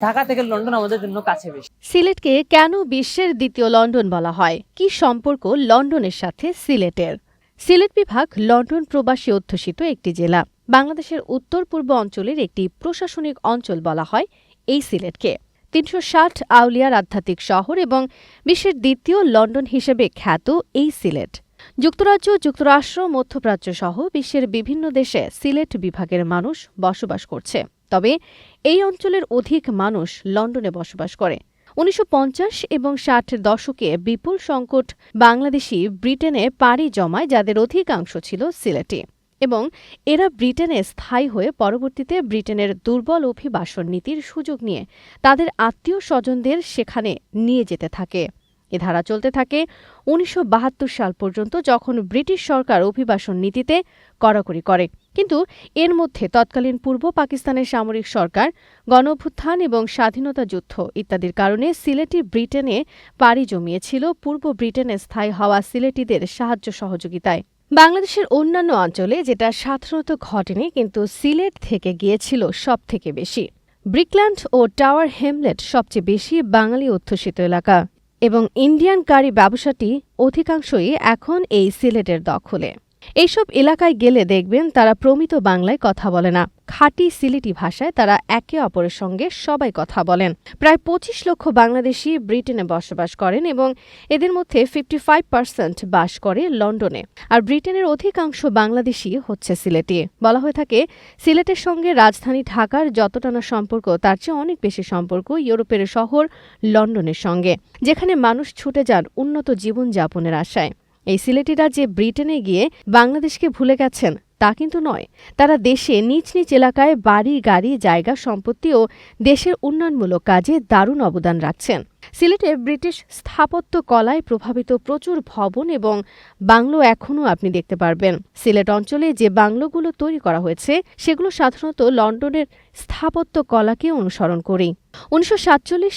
ঢাকা থেকে লন্ডন আমাদের জন্য কাছে বেশি। সিলেটকে কেন বিশ্বের দ্বিতীয় লন্ডন বলা হয়? কি সম্পর্ক লন্ডনের সাথে সিলেটের? সিলেট বিভাগ লন্ডন প্রবাসী অধ্যুষিত একটি জেলা। বাংলাদেশের উত্তর পূর্ব অঞ্চলের একটি প্রশাসনিক অঞ্চল বলা হয় এই সিলেটকে। তিনশো ষাট আউলিয়ার আধ্যাত্মিক শহর এবং বিশ্বের দ্বিতীয় লন্ডন হিসেবে খ্যাত এই সিলেট। যুক্তরাজ্য, যুক্তরাষ্ট্র, মধ্যপ্রাচ্য সহ বিশ্বের বিভিন্ন দেশে সিলেট বিভাগের মানুষ বসবাস করছে। তবে এই অঞ্চলের অধিক মানুষ লন্ডনে বসবাস করে। উনিশশো পঞ্চাশ এবং ষাটের দশকে বিপুল সংকট বাংলাদেশি ব্রিটেনে পাড়ি জমায় যাদের অধিকাংশ ছিল সিলেটে এবং এরা ব্রিটেনে স্থায়ী হয়ে পরবর্তীতে ব্রিটেনের দুর্বল অভিবাসন নীতির সুযোগ নিয়ে তাদের আত্মীয় স্বজনদের সেখানে নিয়ে যেতে থাকে। এ ধারা চলতে থাকে উনিশশো বাহাত্তর সাল পর্যন্ত যখন ব্রিটিশ সরকার অভিবাসন নীতিতে কড়াকড়ি করে। কিন্তু এর মধ্যে তৎকালীন পূর্ব পাকিস্তানের সামরিক সরকার গণঅভ্যুত্থান এবং স্বাধীনতা যুদ্ধ ইত্যাদির কারণে সিলেটি ব্রিটেনে পাড়ি জমিয়েছিল পূর্ব ব্রিটেনে স্থায়ী হওয়া সিলেটিদের সাহায্য সহযোগিতায়। বাংলাদেশের অন্যান্য অঞ্চলে যেটা সাধারণত ঘটেনি, কিন্তু সিলেট থেকে গিয়েছিল সব থেকে বেশি। ব্রিকল্যান্ড ও টাওয়ার হেমলেট সবচেয়ে বেশি বাঙালি অধ্যুষিত এলাকা। এবং ইন্ডিয়ান কারি ব্যবসাটি অধিকাংশই এখন এই সিলেটের দখলে। এইসব এলাকায় গেলে দেখবেন তারা প্রমিত বাংলায় কথা বলে না। খাঁটি, সিলেটি ভাষায় তারা একে অপরের সঙ্গে সবাই কথা বলেন। প্রায় পঁচিশ লক্ষ বাংলাদেশি ব্রিটেনে বসবাস করেন এবং এদের মধ্যে ফিফটি ফাইভ পার্সেন্ট বাস করে লন্ডনে। আর ব্রিটেনের অধিকাংশ বাংলাদেশি হচ্ছে সিলেটি। বলা হয়ে থাকে, সিলেটের সঙ্গে রাজধানী ঢাকার যতটা না সম্পর্ক, তার চেয়ে অনেক বেশি সম্পর্ক ইউরোপের শহর লন্ডনের সঙ্গে, যেখানে মানুষ ছুটে যান উন্নত জীবনযাপনের আশায়। এই সিলেটিরা যে ব্রিটেনে গিয়ে বাংলাদেশকে ভুলে গেছেন, তা কিন্তু নয়। তারা দেশে নিজ নিজ এলাকায় বাড়ি, গাড়ি, জায়গা, সম্পত্তি ও দেশের উন্নয়নমূলক কাজে দারুণ অবদান রাখছেন। সিলেটে ব্রিটিশ স্থাপত্য কলায় প্রভাবিত প্রচুর ভবন এবং বাংলো এখনও আপনি দেখতে পারবেন। সিলেট অঞ্চলে যে বাংলোগুলো তৈরি করা হয়েছে, সেগুলো সাধারণত লন্ডনের স্থাপত্য কলাকে অনুসরণ করেই। উনিশশো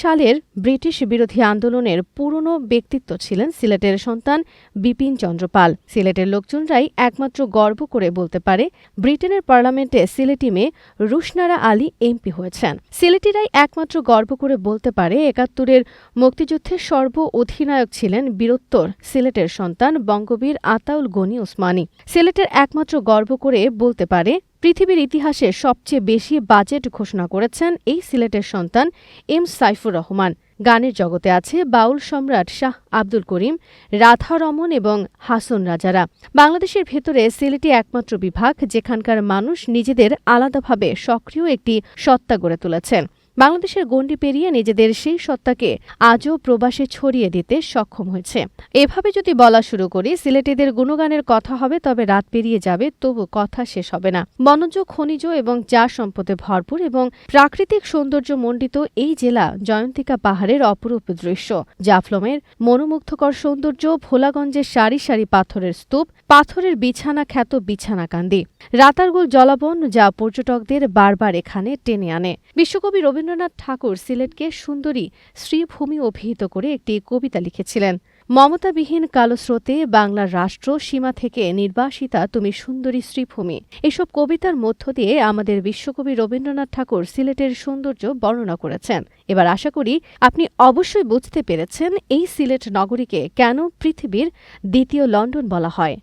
সালের ব্রিটিশ বিরোধী আন্দোলনের পুরনো ব্যক্তিত্ব ছিলেন সিলেটের সন্তান বিপিন চন্দ্রপাল। সিলেটের লোকজনরাই একমাত্র গর্ব করে বলতে পারে, ব্রিটেনের পার্লামেন্টে সিলেটি মেয়ে রুশনারা আলী এমপি হয়েছেন। সিলেটিরাই একমাত্র গর্ব করে বলতে পারে, একাত্তরের মুক্তিযুদ্ধের সর্ব অধিনায়ক ছিলেন বীরত্তর সিলেটের সন্তান বঙ্গবীর আতাউল গনি ওসমানী। সিলেটের একমাত্র গর্ব করে বলতে পারে পৃথিবীর ইতিহাসে সবচেয়ে বেশি বাজেট ঘোষণা করেছেন এই সিলেটের সন্তান এম সাইফুর রহমান। গানের জগতে আছে বাউল সম্রাট শাহ আব্দুল করিম রাধারমন এবং হাসন রাজারা। বাংলাদেশের ভেতরে সিলেটি একমাত্র বিভাগ যেখানকার মানুষ নিজেদের আলাদাভাবে সক্রিয় একটি সত্তা গড়ে তুলেছেন। বাংলাদেশের গণ্ডি পেরিয়ে নিজেদের সেই সত্তাকে আজও প্রবাসে ছড়িয়ে দিতে সক্ষম হয়েছে। এভাবে যদি বলা শুরু করি, সিলেটিদের গুণগানের কথা হবে, তবে রাত পেরিয়ে যাবে, তবু কথা শেষ হবে না। বনজ, খনিজ এবং চা সম্পদে ভরপুর এবং প্রাকৃতিক সৌন্দর্য মণ্ডিত এই জেলা জয়ন্তিকা পাহাড়ের অপরূপ দৃশ্য। জাফলমের মনোমুগ্ধকর সৌন্দর্য, ভোলাগঞ্জের সারি সারি পাথরের স্তূপ, পাথরের বিছানা খ্যাত বিছানাকান্দি। রাতারগুল জলাবন যা পর্যটকদের বারবার এখানে টেনে আনে। বিশ্বকবি রবীন্দ্রনাথ ঠাকুর সিলেটকে সুন্দরী শ্রীভূমি অভিহিত করে একটি কবিতা লিখেছিলেন। মমতাবিহীন কালো স্রোতে বাংলার রাষ্ট্র সীমা থেকে নির্বাসিতা, তুমি সুন্দরী শ্রীভূমি। এসব কবিতার মধ্য দিয়ে আমাদের বিশ্বকবি রবীন্দ্রনাথ ঠাকুর সিলেটের সৌন্দর্য বর্ণনা করেছেন। এবার আশা করি আপনি অবশ্যই বুঝতে পেরেছেন এই সিলেট নগরীকে কেন পৃথিবীর দ্বিতীয় লন্ডন বলা হয়।